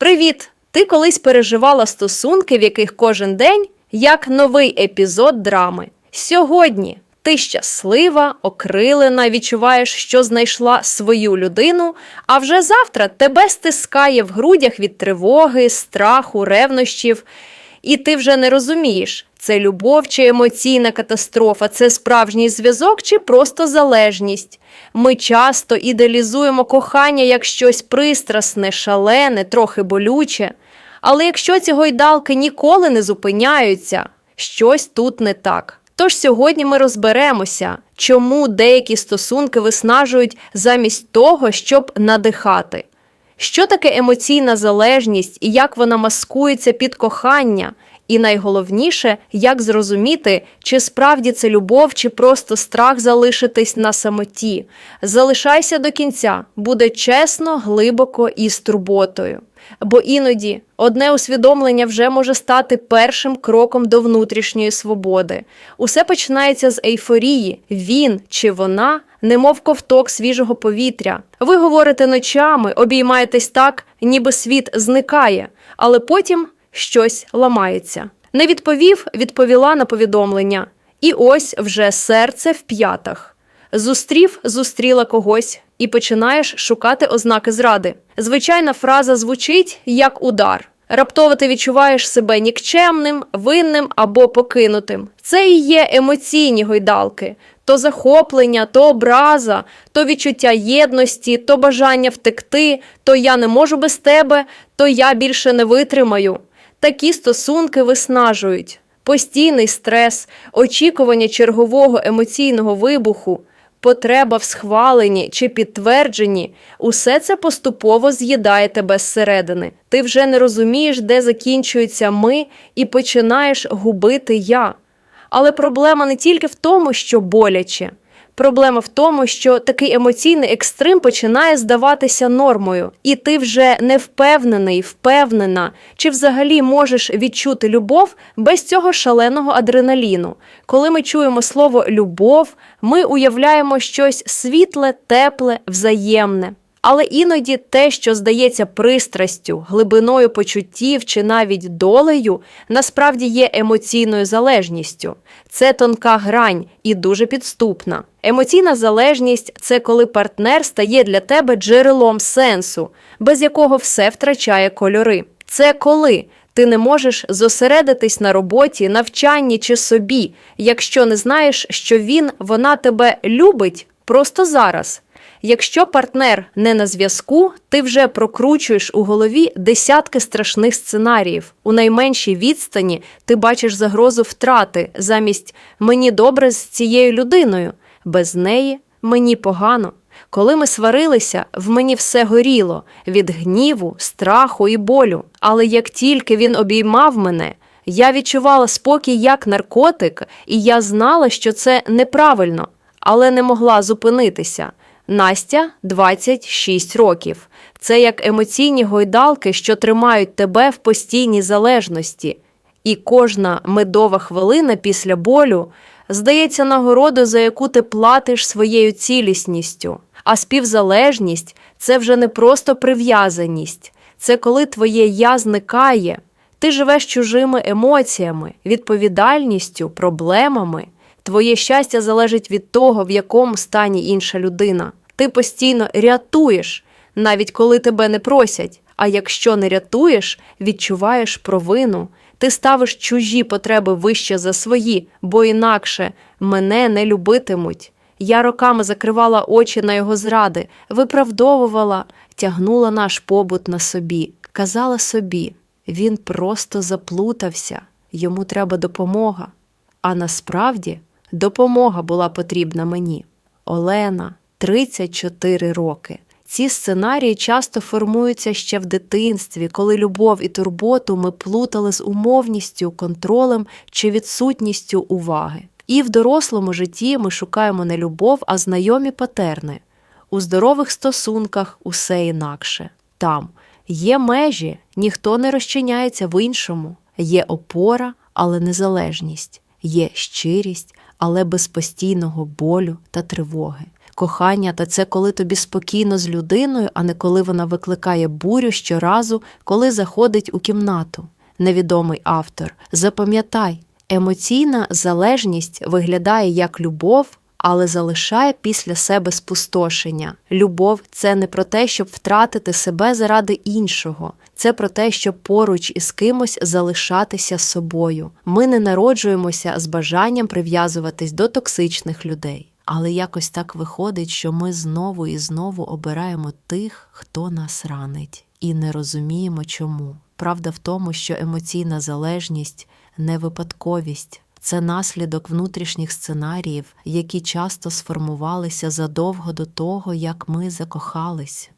Привіт! Ти колись переживала стосунки, в яких кожен день як новий епізод драми. Сьогодні ти щаслива, окрилена, відчуваєш, що знайшла свою людину, а вже завтра тебе стискає в грудях від тривоги, страху, ревнощів. І ти вже не розумієш, це любов чи емоційна катастрофа, це справжній зв'язок чи просто залежність. Ми часто ідеалізуємо кохання як щось пристрасне, шалене, трохи болюче. Але якщо ці гойдалки ніколи не зупиняються, щось тут не так. Тож сьогодні ми розберемося, чому деякі стосунки виснажують замість того, щоб надихати. Що таке емоційна залежність і як вона маскується під кохання? І найголовніше, як зрозуміти, чи справді це любов, чи просто страх залишитись на самоті. Залишайся до кінця, буде чесно, глибоко і з турботою. Бо іноді одне усвідомлення вже може стати першим кроком до внутрішньої свободи. Усе починається з ейфорії. Він чи вона, немов ковток свіжого повітря. Ви говорите ночами, обіймаєтесь так, ніби світ зникає, але потім щось ламається. Не відповів, відповіла на повідомлення. І ось вже серце в п'ятах. Зустрів, зустріла когось і починаєш шукати ознаки зради. Звичайна фраза звучить як удар. Раптово ти відчуваєш себе нікчемним, винним або покинутим. Це і є емоційні гойдалки. То захоплення, то образа, то відчуття єдності, то бажання втекти, то я не можу без тебе, то я більше не витримаю. Такі стосунки виснажують. Постійний стрес, очікування чергового емоційного вибуху, потреба в схваленні чи підтвердженні усе це поступово з'їдає тебе зсередини. Ти вже не розумієш, де закінчується ми, і починаєш губити я. Але проблема не тільки в тому, що боляче. Проблема в тому, що такий емоційний екстрим починає здаватися нормою, і ти вже не впевнений, впевнена, чи взагалі можеш відчути любов без цього шаленого адреналіну. Коли ми чуємо слово любов, ми уявляємо щось світле, тепле, взаємне. Але іноді те, що здається пристрастю, глибиною почуттів чи навіть долею, насправді є емоційною залежністю. Це тонка грань і дуже підступна. Емоційна залежність це коли партнер стає для тебе джерелом сенсу, без якого все втрачає кольори. Це коли ти не можеш зосередитись на роботі, навчанні чи собі, якщо не знаєш, що він, вона тебе любить просто зараз. Якщо партнер не на зв'язку, ти вже прокручуєш у голові десятки страшних сценаріїв. У найменшій відстані ти бачиш загрозу втрати замість мені добре з цією людиною, без неї мені погано. Коли ми сварилися, в мені все горіло від гніву, страху і болю. Але як тільки він обіймав мене, я відчувала спокій як наркотик, і я знала, що це неправильно, але не могла зупинитися. Настя 26 років. Це як емоційні гойдалки, що тримають тебе в постійній залежності. І кожна медова хвилина після болю здається нагородою, за яку ти платиш своєю цілісністю. А співзалежність це вже не просто прив'язаність, це коли твоє я зникає. Ти живеш чужими емоціями, відповідальністю, проблемами. Твоє щастя залежить від того, в якому стані інша людина. Ти постійно рятуєш, навіть коли тебе не просять. А якщо не рятуєш, відчуваєш провину. Ти ставиш чужі потреби вище за свої, бо інакше мене не любитимуть. Я роками закривала очі на його зради, виправдовувала, тягнула наш побут на собі, казала собі, він просто заплутався, йому треба допомога. А насправді допомога була потрібна мені. Олена, 34 роки. Ці сценарії часто формуються ще в дитинстві, коли любов і турботу ми плутали з умовністю, контролем чи відсутністю уваги. І в дорослому житті ми шукаємо не любов, а знайомі патерни. У здорових стосунках усе інакше. Там є межі, ніхто не розчиняється в іншому, є опора, але незалежність, є щирість, але без постійного болю та тривоги. Кохання та це коли тобі спокійно з людиною, а не коли вона викликає бурю щоразу, коли заходить у кімнату. Невідомий автор. Запам'ятай, емоційна залежність виглядає як любов, але залишає після себе спустошення. Любов це не про те, щоб втратити себе заради іншого. Це про те, щоб поруч із кимось залишатися собою. Ми не народжуємося з бажанням прив'язуватись до токсичних людей. Але якось так виходить, що ми знову і знову обираємо тих, хто нас ранить, і не розуміємо чому. Правда в тому, що емоційна залежність не випадковість, це наслідок внутрішніх сценаріїв, які часто сформувалися задовго до того, як ми закохались.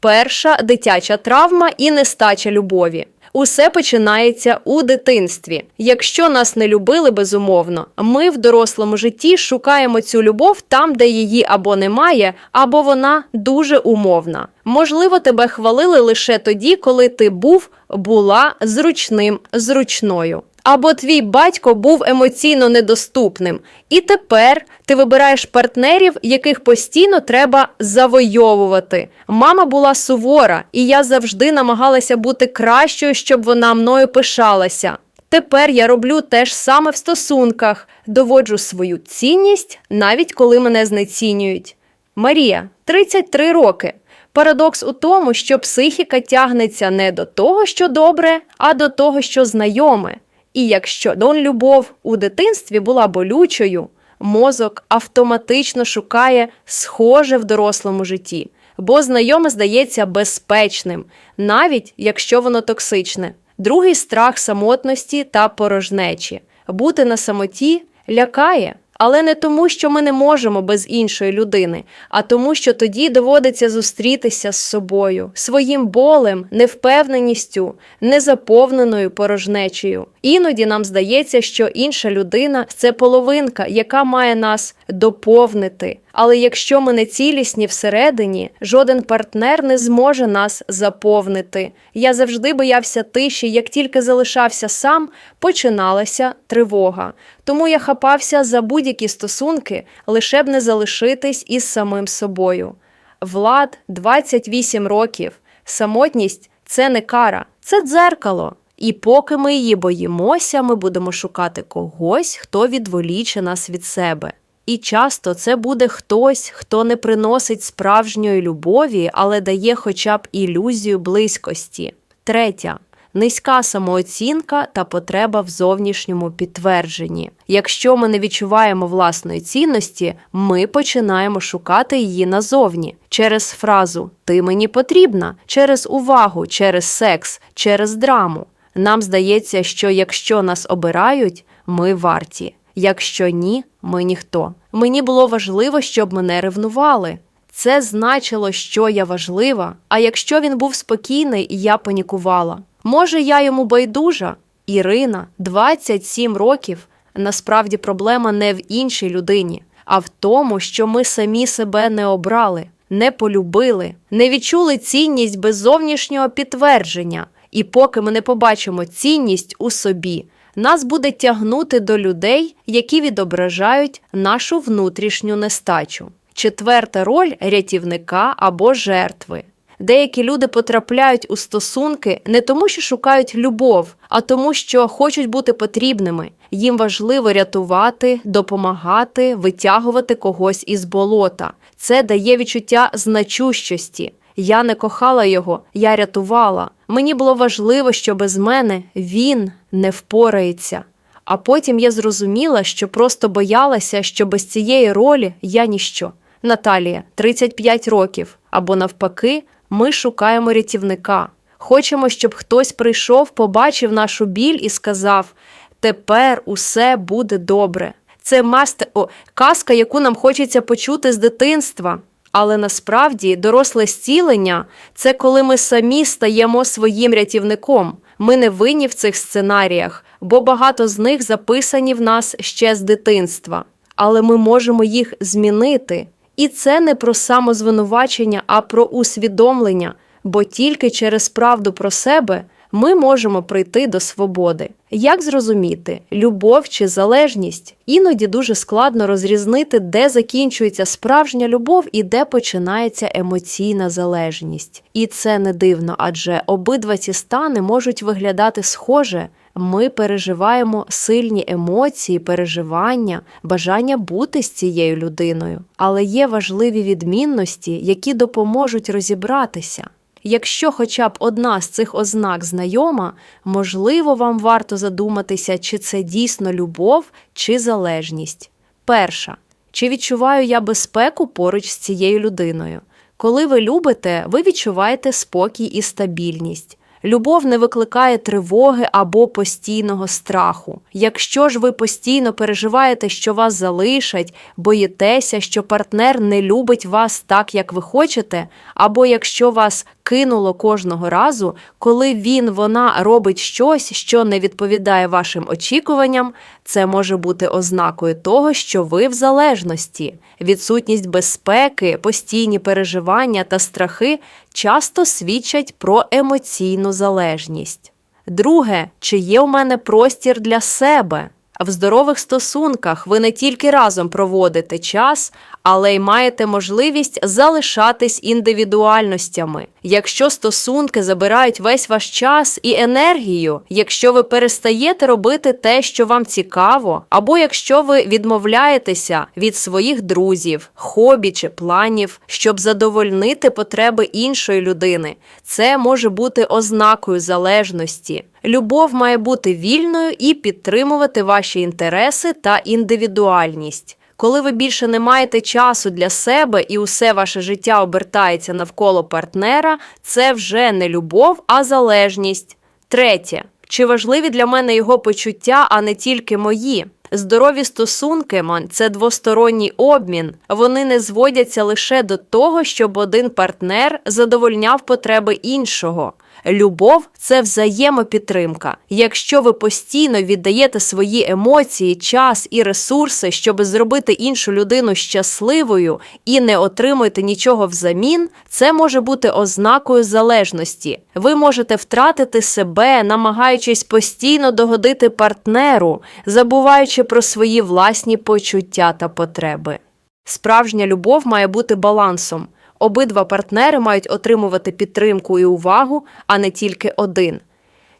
Перша дитяча травма і нестача любові. Усе починається у дитинстві. Якщо нас не любили безумовно, ми в дорослому житті шукаємо цю любов там, де її або немає, або вона дуже умовна. Можливо, тебе хвалили лише тоді, коли ти був, була зручним, зручною. Або твій батько був емоційно недоступним, і тепер ти вибираєш партнерів, яких постійно треба завойовувати. Мама була сувора, і я завжди намагалася бути кращою, щоб вона мною пишалася. Тепер я роблю те ж саме в стосунках, доводжу свою цінність, навіть коли мене знецінюють. Марія, 33 роки. Парадокс у тому, що психіка тягнеться не до того, що добре, а до того, що знайоме. І якщо дон любов у дитинстві була болючою, мозок автоматично шукає схоже в дорослому житті, бо знайоме здається безпечним, навіть якщо воно токсичне. Другий страх самотності та порожнечі. Бути на самоті лякає, але не тому, що ми не можемо без іншої людини, а тому, що тоді доводиться зустрітися з собою, своїм болем, невпевненістю, незаповненою порожнечею. Іноді нам здається, що інша людина це половинка, яка має нас доповнити. Але якщо ми не цілісні всередині, жоден партнер не зможе нас заповнити. Я завжди боявся тиші, як тільки залишався сам, починалася тривога. Тому я хапався за будь-які стосунки, лише б не залишитись із самим собою. Влад 28 років. Самотність це не кара, це дзеркало. І поки ми її боїмося, ми будемо шукати когось, хто відволіче нас від себе. І часто це буде хтось, хто не приносить справжньої любові, але дає хоча б ілюзію близькості. Третя низька самооцінка та потреба в зовнішньому підтвердженні. Якщо ми не відчуваємо власної цінності, ми починаємо шукати її назовні через фразу Ти мені потрібна, через увагу, через секс, через драму. Нам здається, що якщо нас обирають, ми варті. Якщо ні, ми ніхто. Мені було важливо, щоб мене ревнували. Це значило, що я важлива. А якщо він був спокійний, я панікувала. Може, я йому байдужа? Ірина, 27 років. Насправді проблема не в іншій людині, а в тому, що ми самі себе не обрали, не полюбили, не відчули цінність без зовнішнього підтвердження. І поки ми не побачимо цінність у собі, нас буде тягнути до людей, які відображають нашу внутрішню нестачу. Четверта роль рятівника або жертви. Деякі люди потрапляють у стосунки не тому, що шукають любов, а тому, що хочуть бути потрібними. Їм важливо рятувати, допомагати, витягувати когось із болота. Це дає відчуття значущості. Я не кохала його, я рятувала. Мені було важливо, що без мене він не впорається. А потім я зрозуміла, що просто боялася, що без цієї ролі я ніщо. Наталія, 35 років, або навпаки, ми шукаємо рятівника. Хочемо, щоб хтось прийшов, побачив нашу біль і сказав: тепер усе буде добре. Це мастер... О, казка, яку нам хочеться почути з дитинства. Але насправді доросле зцілення це коли ми самі стаємо своїм рятівником. Ми не винні в цих сценаріях, бо багато з них записані в нас ще з дитинства. Але ми можемо їх змінити. І це не про самозвинувачення, а про усвідомлення, бо тільки через правду про себе ми можемо прийти до свободи. Як зрозуміти, любов чи залежність? Іноді дуже складно розрізнити, де закінчується справжня любов і де починається емоційна залежність. І це не дивно, адже обидва ці стани можуть виглядати схоже. Ми переживаємо сильні емоції, переживання, бажання бути з цією людиною, але є важливі відмінності, які допоможуть розібратися. Якщо хоча б одна з цих ознак знайома, можливо, вам варто задуматися, чи це дійсно любов чи залежність. Перша. Чи відчуваю я безпеку поруч з цією людиною? Коли ви любите, ви відчуваєте спокій і стабільність. Любов не викликає тривоги або постійного страху. Якщо ж ви постійно переживаєте, що вас залишать, боїтеся, що партнер не любить вас так, як ви хочете, або якщо вас кинуло кожного разу, коли він вона робить щось, що не відповідає вашим очікуванням, це може бути ознакою того, що ви в залежності. Відсутність безпеки, постійні переживання та страхи часто свідчать про емоційну залежність. Друге, чи є у мене простір для себе? В здорових стосунках ви не тільки разом проводите час, але й маєте можливість залишатись індивідуальностями. Якщо стосунки забирають весь ваш час і енергію, якщо ви перестаєте робити те, що вам цікаво, або якщо ви відмовляєтеся від своїх друзів, хобі чи планів, щоб задовольнити потреби іншої людини, це може бути ознакою залежності. Любов має бути вільною і підтримувати ваші інтереси та індивідуальність. Коли ви більше не маєте часу для себе і усе ваше життя обертається навколо партнера, це вже не любов, а залежність. Третє. Чи важливі для мене його почуття, а не тільки мої? Здорові стосунки ман, це двосторонній обмін. Вони не зводяться лише до того, щоб один партнер задовольняв потреби іншого. Любов це взаємопідтримка. Якщо ви постійно віддаєте свої емоції, час і ресурси, щоб зробити іншу людину щасливою і не отримуєте нічого взамін, це може бути ознакою залежності. Ви можете втратити себе, намагаючись постійно догодити партнеру, забуваючи про свої власні почуття та потреби. Справжня любов має бути балансом. Обидва партнери мають отримувати підтримку і увагу, а не тільки один.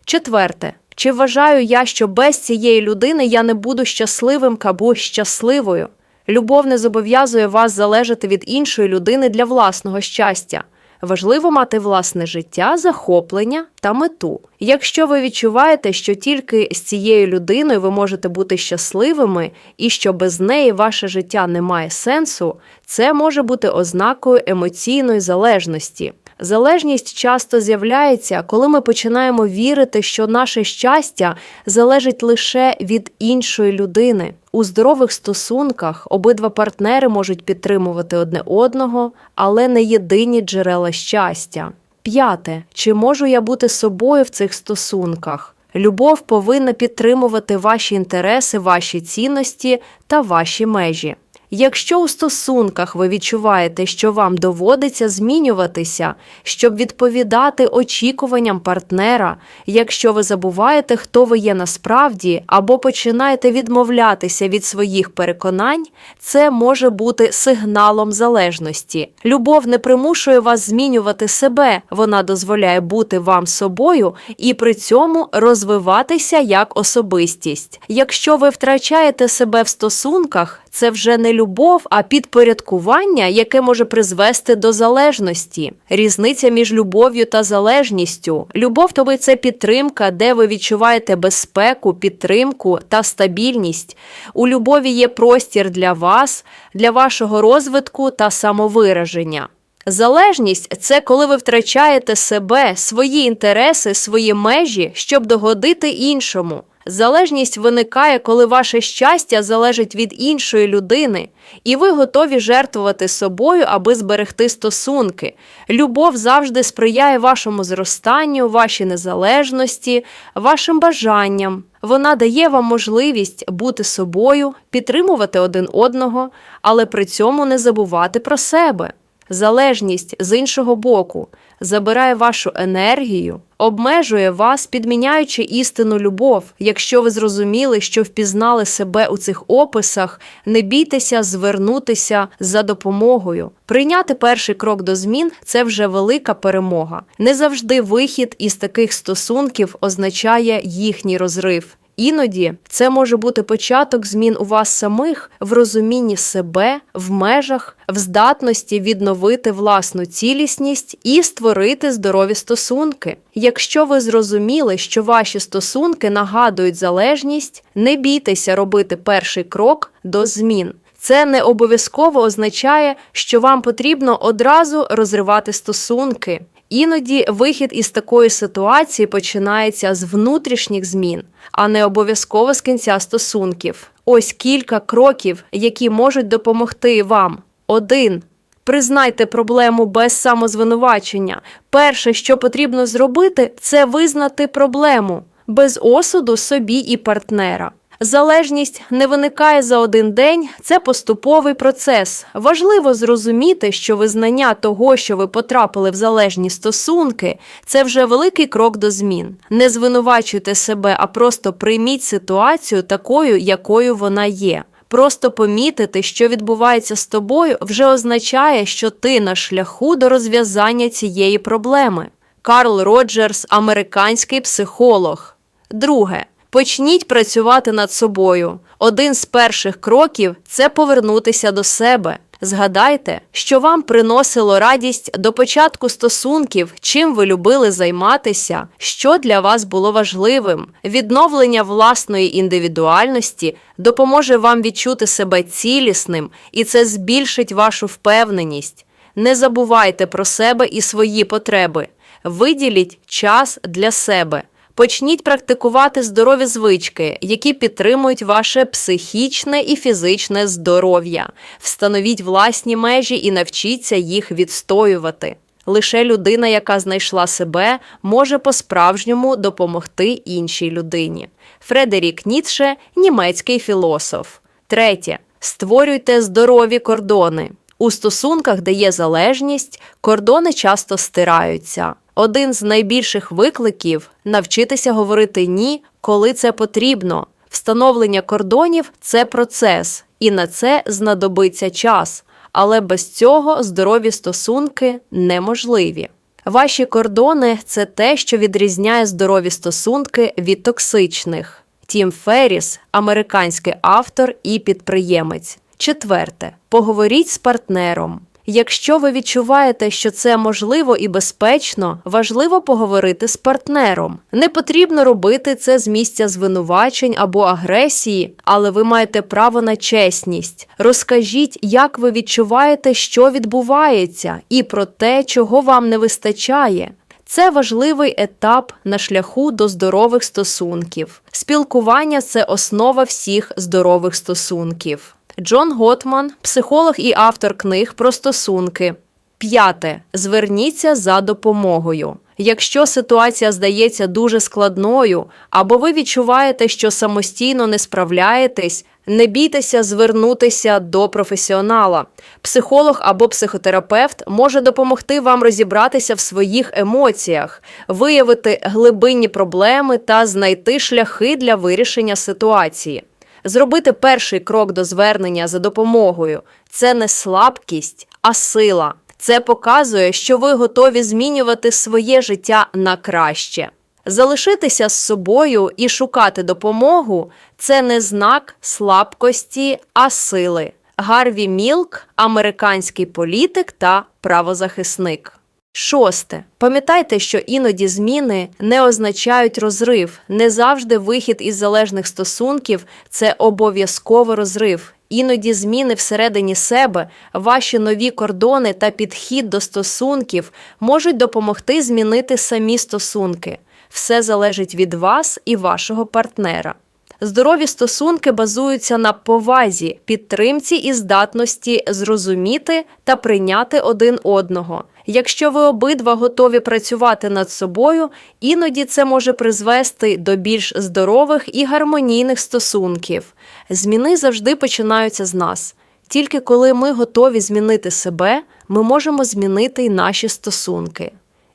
Четверте. Чи вважаю я, що без цієї людини я не буду щасливим або щасливою? Любов не зобов'язує вас залежати від іншої людини для власного щастя. Важливо мати власне життя, захоплення та мету. Якщо ви відчуваєте, що тільки з цією людиною ви можете бути щасливими і що без неї ваше життя не має сенсу, це може бути ознакою емоційної залежності. Залежність часто з'являється, коли ми починаємо вірити, що наше щастя залежить лише від іншої людини. У здорових стосунках обидва партнери можуть підтримувати одне одного, але не єдині джерела щастя. П'яте. Чи можу я бути собою в цих стосунках? Любов повинна підтримувати ваші інтереси, ваші цінності та ваші межі. Якщо у стосунках ви відчуваєте, що вам доводиться змінюватися, щоб відповідати очікуванням партнера, якщо ви забуваєте, хто ви є насправді, або починаєте відмовлятися від своїх переконань, це може бути сигналом залежності. Любов не примушує вас змінювати себе, вона дозволяє бути вам собою і при цьому розвиватися як особистість. Якщо ви втрачаєте себе в стосунках, це вже не любов, а підпорядкування, яке може призвести до залежності. Різниця між любов'ю та залежністю. Любов тобі це підтримка, де ви відчуваєте безпеку, підтримку та стабільність. У любові є простір для вас, для вашого розвитку та самовираження. Залежність це коли ви втрачаєте себе, свої інтереси, свої межі, щоб догодити іншому. Залежність виникає, коли ваше щастя залежить від іншої людини, і ви готові жертвувати собою, аби зберегти стосунки. Любов завжди сприяє вашому зростанню, вашій незалежності, вашим бажанням. Вона дає вам можливість бути собою, підтримувати один одного, але при цьому не забувати про себе. Залежність з іншого боку забирає вашу енергію, обмежує вас, підміняючи істину любов. Якщо ви зрозуміли, що впізнали себе у цих описах, не бійтеся звернутися за допомогою. Прийняти перший крок до змін це вже велика перемога. Не завжди вихід із таких стосунків означає їхній розрив. Іноді це може бути початок змін у вас самих в розумінні себе, в межах, в здатності відновити власну цілісність і створити здорові стосунки. Якщо ви зрозуміли, що ваші стосунки нагадують залежність, не бійтеся робити перший крок до змін. Це не обов'язково означає, що вам потрібно одразу розривати стосунки. Іноді вихід із такої ситуації починається з внутрішніх змін, а не обов'язково з кінця стосунків. Ось кілька кроків, які можуть допомогти вам. Один. Признайте проблему без самозвинувачення. Перше, що потрібно зробити, це визнати проблему без осуду собі і партнера. Залежність не виникає за один день, це поступовий процес. Важливо зрозуміти, що визнання того, що ви потрапили в залежні стосунки, це вже великий крок до змін. Не звинувачуйте себе, а просто прийміть ситуацію такою, якою вона є. Просто помітити, що відбувається з тобою, вже означає, що ти на шляху до розв'язання цієї проблеми. Карл Роджерс, американський психолог. Друге. Почніть працювати над собою. Один з перших кроків це повернутися до себе. Згадайте, що вам приносило радість до початку стосунків, чим ви любили займатися, що для вас було важливим. Відновлення власної індивідуальності допоможе вам відчути себе цілісним, і це збільшить вашу впевненість. Не забувайте про себе і свої потреби. Виділіть час для себе. Почніть практикувати здорові звички, які підтримують ваше психічне і фізичне здоров'я. Встановіть власні межі і навчіться їх відстоювати. Лише людина, яка знайшла себе, може по-справжньому допомогти іншій людині. Фредерік Ніцше – німецький філософ. Третє. Створюйте здорові кордони. У стосунках, де є залежність, кордони часто стираються. Один з найбільших викликів навчитися говорити ні, коли це потрібно. Встановлення кордонів це процес, і на це знадобиться час. Але без цього здорові стосунки неможливі. Ваші кордони це те, що відрізняє здорові стосунки від токсичних. Тім Ферріс – американський автор і підприємець. Четверте. Поговоріть з партнером. Якщо ви відчуваєте, що це можливо і безпечно, важливо поговорити з партнером. Не потрібно робити це з місця звинувачень або агресії, але ви маєте право на чесність. Розкажіть, як ви відчуваєте, що відбувається, і про те, чого вам не вистачає. Це важливий етап на шляху до здорових стосунків. Спілкування це основа всіх здорових стосунків. Джон Готман, психолог і автор книг про стосунки. П'яте. Зверніться за допомогою. Якщо ситуація здається дуже складною, або ви відчуваєте, що самостійно не справляєтесь, не бійтеся звернутися до професіонала. Психолог або психотерапевт може допомогти вам розібратися в своїх емоціях, виявити глибинні проблеми та знайти шляхи для вирішення ситуації. Зробити перший крок до звернення за допомогою це не слабкість, а сила. Це показує, що ви готові змінювати своє життя на краще. Залишитися з собою і шукати допомогу це не знак слабкості, а сили. Гарві Мілк, американський політик та правозахисник. Шосте. Пам'ятайте, що іноді зміни не означають розрив. Не завжди вихід із залежних стосунків це обов'язково розрив. Іноді зміни всередині себе, ваші нові кордони та підхід до стосунків можуть допомогти змінити самі стосунки. Все залежить від вас і вашого партнера. Здорові стосунки базуються на повазі, підтримці і здатності зрозуміти та прийняти один одного. Якщо ви обидва готові працювати над собою, іноді це може призвести до більш здорових і гармонійних стосунків. Зміни завжди починаються з нас. Тільки коли ми готові змінити себе, ми можемо змінити й наші стосунки.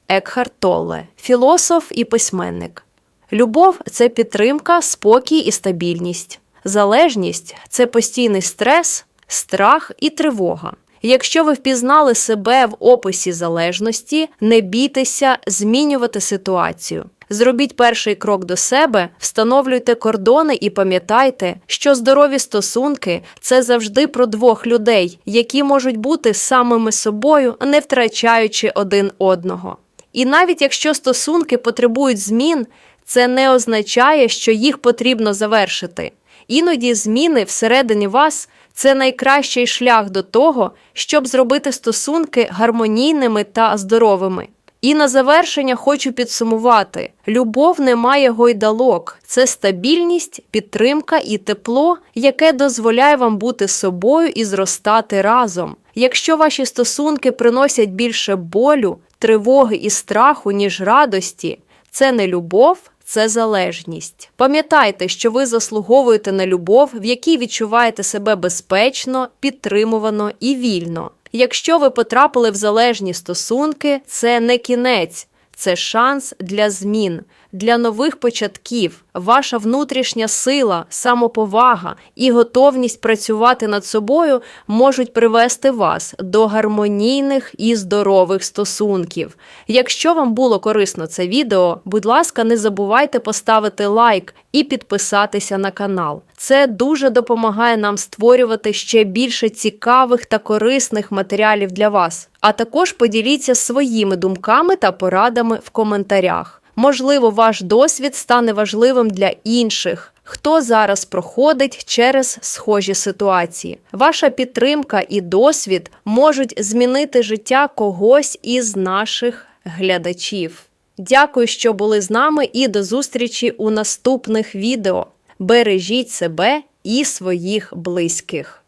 Екхарт Толле, філософ і письменник. Любов це підтримка, спокій і стабільність. Залежність це постійний стрес, страх і тривога. Якщо ви впізнали себе в описі залежності, не бійтеся змінювати ситуацію. Зробіть перший крок до себе, встановлюйте кордони і пам'ятайте, що здорові стосунки це завжди про двох людей, які можуть бути самими собою, не втрачаючи один одного. І навіть якщо стосунки потребують змін, це не означає, що їх потрібно завершити. Іноді зміни всередині вас це найкращий шлях до того, щоб зробити стосунки гармонійними та здоровими. І на завершення хочу підсумувати: любов не має гойдалок, це стабільність, підтримка і тепло, яке дозволяє вам бути собою і зростати разом. Якщо ваші стосунки приносять більше болю, тривоги і страху, ніж радості, це не любов, це залежність. Пам'ятайте, що ви заслуговуєте на любов, в якій відчуваєте себе безпечно, підтримувано і вільно. Якщо ви потрапили в залежні стосунки, це не кінець, це шанс для змін, для нових початків. Ваша внутрішня сила, самоповага і готовність працювати над собою можуть привести вас до гармонійних і здорових стосунків. Якщо вам було корисно це відео, будь ласка, не забувайте поставити лайк і підписатися на канал. Це дуже допомагає нам створювати ще більше цікавих та корисних матеріалів для вас. А також поділіться своїми думками та порадами в коментарях. Можливо, ваш досвід стане важливим для інших, хто зараз проходить через схожі ситуації. Ваша підтримка і досвід можуть змінити життя когось із наших глядачів. Дякую, що були з нами, і до зустрічі у наступних відео. Бережіть себе і своїх близьких.